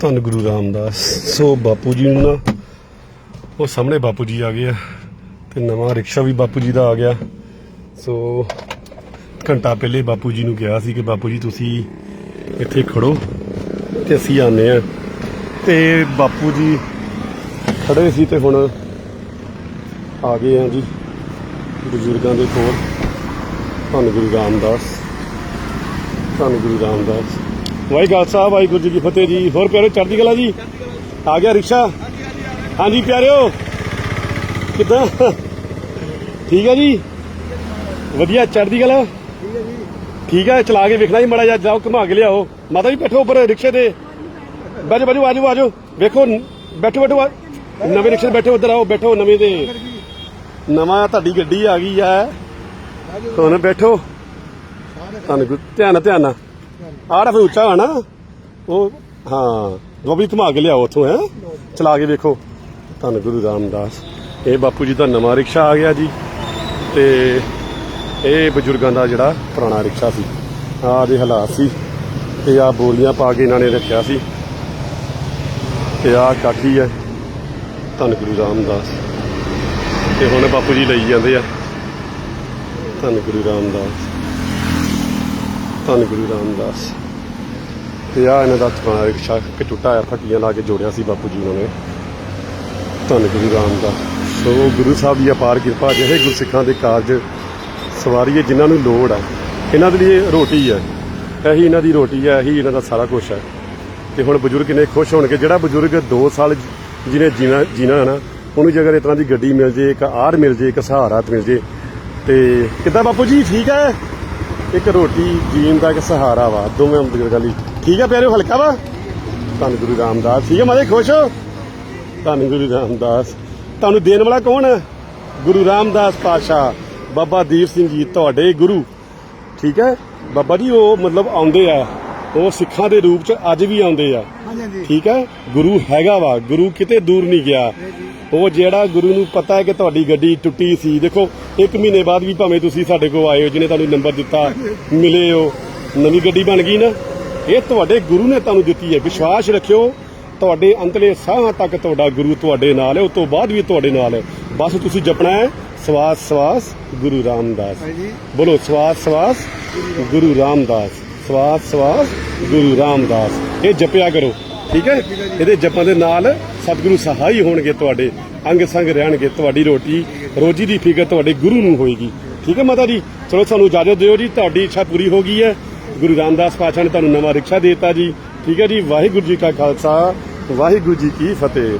ਧੰਨ ਗੁਰੂ ਰਾਮਦਾਸ। ਸੋ ਬਾਪੂ ਜੀ ਨੂੰ ਨਾ, ਉਹ ਸਾਹਮਣੇ ਬਾਪੂ ਜੀ ਆ ਗਏ ਆ ਤੇ ਨਵਾਂ ਰਿਕਸ਼ਾ ਵੀ ਬਾਪੂ ਜੀ ਦਾ ਆ ਗਿਆ। ਸੋ ਘੰਟਾ ਪਹਿਲੇ ਬਾਪੂ ਜੀ ਨੂੰ ਕਿਹਾ ਸੀ ਕਿ ਬਾਪੂ ਜੀ ਤੁਸੀਂ ਇੱਥੇ ਖੜੋ ਤੇ ਅਸੀਂ ਆਨੇ ਆ ਤੇ ਬਾਪੂ ਜੀ ਖੜੇ ਸੀ ਤੇ ਹੁਣ ਆ ਗਏ ਆ ਜੀ ਬਜ਼ੁਰਗਾਂ ਦੇ ਕੋਲ। ਧੰਨ ਗੁਰੂ ਰਾਮਦਾਸ। ਧੰਨ ਗੁਰੂ ਰਾਮਦਾਸ। ਵਾਹਿਗੁਰੂ ਸਾਹਿਬ ਵਾਹਿਗੁਰੂ ਜੀ ਕੀ ਫਤਿਹ ਜੀ। ਹੋਰ ਪਿਆਰੇ ਚੜ੍ਹਦੀ ਕਲਾ ਜੀ? ਆ ਗਿਆ ਰਿਕਸ਼ਾ? ਹਾਂਜੀ ਪਿਆਰਿਓ। ਕਿੱਦਾਂ? ਠੀਕ ਹੈ ਜੀ? ਵਧੀਆ ਚੜ੍ਹਦੀ ਕਲਾ? ਠੀਕ ਹੈ ਚਲਾ ਕੇ ਵੇਖਣਾ ਜੀ ਮੜਾ ਜਾ ਜਾਓ ਘੁਮਾ ਕੇ ਲਿਆਓ। ਮਾਤਾ ਜੀ ਬੈਠੋ ਉੱਪਰ ਰਿਕਸ਼ੇ ਤੇ। ਬੈਠੋ ਬੈਠੋ ਆਜੋ ਆਜੋ। ਵੇਖੋ ਬੈਠੋ ਬੈਠੋ। ਨਵੇਂ ਰਿਕਸ਼ੇ ਤੇ ਬੈਠੋ ਉੱਧਰ ਆਓ ਬੈਠੋ ਨਵੇਂ ਤੇ। ਨਵਾਂ ਤੁਹਾਡੀ ਗੱਡੀ ਆ ਗਈ ਆ। ਹੁਣ ਬੈਠੋ। ਤੁਹਾਨੂੰ ਧਿਆਨ ਨਾਲ, ਧਿਆਨ ਨਾਲ। ਆੜਾ ਫਿਰ ਉੱਚਾ ਹੋਣਾ ਉਹ, ਹਾਂ। ਗੋਬੀ ਘੁਮਾ ਕੇ ਲਿਆਓ ਉੱਥੋਂ, ਹੈ। ਚਲਾ ਕੇ ਵੇਖੋ। ਧੰਨ ਗੁਰੂ ਰਾਮਦਾਸ। ਇਹ ਬਾਪੂ ਜੀ ਦਾ ਨਵਾਂ ਰਿਕਸ਼ਾ ਆ ਗਿਆ ਜੀ। ਤੇ ਇਹ ਬਜ਼ੁਰਗਾਂ ਦਾ ਜਿਹੜਾ ਪੁਰਾਣਾ ਰਿਕਸ਼ਾ ਸੀ। ਆਹ ਦੇ ਹਾਲਾਤ ਸੀ। ਤੇ ਆ ਬੋਰੀਆਂ ਪਾ ਕੇ ਇਹਨਾਂ ਨੇ ਰੱਖਿਆ ਸੀ। ਤੇ ਆ ਕਾਠੀ ਹੈ। ਧੰਨ ਗੁਰੂ ਰਾਮਦਾਸ। ਤੇ ਹੁਣ ਬਾਪੂ ਜੀ ਲਈ ਜਾਂਦੇ ਆ। ਧੰਨ ਗੁਰੂ ਰਾਮਦਾਸ। ਧੰਨ ਗੁਰੂ ਰਾਮਦਾਸ। ਤੇ ਆ ਇਹਨਾਂ ਦਾ ਪੁਰਾਣਾ ਰਿਕਸ਼ਾ ਕਿ ਟੁੱਟਾ ਆ ਫੱਟੀਆਂ ਲਾ ਕੇ ਜੋੜਿਆ ਸੀ ਬਾਪੂ ਜੀ ਉਹਨਾਂ ਨੇ। ਧੰਨ ਗੁਰੂ ਰਾਮਦਾਸ। ਸੋ ਗੁਰੂ ਸਾਹਿਬ ਦੀ ਅਪਾਰ ਕਿਰਪਾ, ਜਿਹੇ ਗੁਰਸਿੱਖਾਂ ਦੇ ਕਾਰਜ ਸਵਾਰੀਏ ਜਿਨ੍ਹਾਂ ਨੂੰ ਲੋੜ ਹੈ। ਇਹਨਾਂ ਦੇ ਲਈ ਰੋਟੀ ਹੈ। ਇਹੀ ਇਹਨਾਂ ਦੀ ਰੋਟੀ ਹੈ, ਇਹੀ ਇਹਨਾਂ ਦਾ ਸਾਰਾ ਕੁਝ ਹੈ। ਤੇ ਹੁਣ ਬਜ਼ੁਰਗ ਕਿੰਨੇ ਖੁਸ਼ ਹੋਣਗੇ। ਜਿਹੜਾ ਬਜ਼ੁਰਗ 2 ਸਾਲ ਜਿਹਨੇ ਜੀਣਾ ਜੀਣਾ ਹੈ ਨਾ, ਉਹਨੂੰ ਜੇ ਅਗਰ ਇਸ ਤਰ੍ਹਾਂ ਦੀ ਗੱਡੀ ਮਿਲ ਜੇ, ਇੱਕ ਆਰ ਮਿਲ ਜੇ, ਇੱਕ ਸਹਾਰਾ ਮਿਲ ਜੇ, ਤੇ ਕਿੱਦਾਂ ਬਾਪੂ ਜੀ? ਠੀਕ ਹੈ? ਇੱਕ ਰੋਟੀ ਜੀਣ ਦਾ ਇੱਕ ਸਹਾਰਾ ਵਾ ਦੋਵੇਂ ਬਜ਼ੁਰਗਾਂ ਲਈ ਠੀਕ ਹੈ ਪਿਆਰਿਓ ਹਲਕਾ ਵਾ? ਧੰਨ ਗੁਰੂ ਰਾਮਦਾਸ। ਠੀਕ ਹੈ ਮਾਰੇ ਖੁਸ਼ ਹੋ? ਧੰਨ ਗੁਰੂ ਰਾਮਦਾਸ। ਤੁਹਾਨੂੰ ਦੇਣ ਵਾਲਾ ਕੌਣ? ਹੈ ਗੁਰੂ ਰਾਮਦਾਸ ਪਾਸ਼ਾ ਬਾਬਾ ਦੀਪ ਸਿੰਘ ਜੀ ਤੁਹਾਡੇ ਗੁਰੂ। ਠੀਕ ਹੈ ਬਾਬਾ ਜੀ ਉਹ ਮਤਲਬ ਆਉਂਦੇ ਆ। ਉਹ ਸਿੱਖਾਂ ਦੇ ਰੂਪ ਚ ਅੱਜ ਵੀ ਆਉਂਦੇ ਆ। ਠੀਕ ਹੈ ਗੁਰੂ ਹੈਗਾ ਵਾ। ਗੁਰੂ ਕਿਤੇ ਦੂਰ ਨਹੀਂ ਗਿਆ। ਉਹ ਜਿਹੜਾ ਗੁਰੂ ਨੂੰ ਪਤਾ ਹੈ ਕਿ ਤੁਹਾਡੀ ਗੱਡੀ ਟੁੱਟੀ ਸੀ ਦੇਖੋ ਇੱਕ ਮਹੀਨੇ ਬਾਅਦ ਵੀ ਭਾਵੇਂ ਤੁਸੀਂ ਸਾਡੇ ਕੋਲ ਆਏ ਹੋ ਜਿਹਨੇ ਤੁਹਾਨੂੰ ਨੰਬਰ ਦਿੱਤਾ ਮਿਲੇ ਹੋ ਨਵੀਂ ਗੱਡੀ ਬਣ ਗਈ ਨਾ ਇਹ ਤੁਹਾਡੇ ਗੁਰੂ ਨੇ ਤੁਹਾਨੂੰ ਦਿੱਤੀ ਹੈ। ਵਿਸ਼ਵਾਸ ਰੱਖਿਓ ਤੁਹਾਡੇ ਅੰਤਲੇ ਸਾਹਾਂ ਤੱਕ ਤੁਹਾਡਾ ਗੁਰੂ ਤੁਹਾਡੇ ਨਾਲ ਹੈ ਉਸ ਤੋਂ ਬਾਅਦ ਵੀ ਤੁਹਾਡੇ ਨਾਲ ਹੈ। ਬਸ ਤੁਸੀਂ ਜਪਣਾ ਹੈ ਸਵਾਸ ਸਵਾਸ ਗੁਰੂ ਰਾਮਦਾਸ। ਬੋਲੋ ਸਵਾਸ ਸਵਾਸ ਗੁਰੂ ਰਾਮਦਾਸ। ਸਵਾਸ ਸਵਾਸ ਗੁਰੂ ਰਾਮਦਾਸ। ਇਹ ਜਪਿਆ ਕਰੋ ਠੀਕ ਹੈ? ਇਹਦੇ ਜਪਾਂ ਦੇ ਨਾਲ ਸਤਿਗੁਰੂ ਸਹਾਈ ਹੋਣਗੇ ਤੁਹਾਡੇ, ਅੰਗ ਸੰਗ ਰਹਿਣਗੇ, ਤੁਹਾਡੀ ਰੋਟੀ, ਰੋਜੀ ਦੀ ਫਿਕਰ ਤੁਹਾਡੇ ਗੁਰੂ ਨੂੰ ਹੋਏਗੀ। ਠੀਕ ਹੈ ਮਾਤਾ ਜੀ? ਚਲੋ ਸਾਨੂੰ ਇਜਾਜ਼ਤ ਦਿਓ ਜੀ, ਤੁਹਾਡੀ ਇੱਛਾ ਪੂਰੀ ਹੋ ਗਈ ਹੈ। ਗੁਰੂ ਰਾਮਦਾਸ ਪਾਤਸ਼ਾਹ ਨੇ ਤੁਹਾਨੂੰ ਨਵਾਂ ਰਿਕਸ਼ਾ ਦੇ ਦਿੱਤਾ ਜੀ। ਠੀਕ ਹੈ ਜੀ? ਵਾਹਿਗੁਰੂ ਜੀ ਕਾ ਖਾਲਸਾ, ਵਾਹਿਗੁਰੂ ਜੀ ਕੀ ਫਤਿਹ।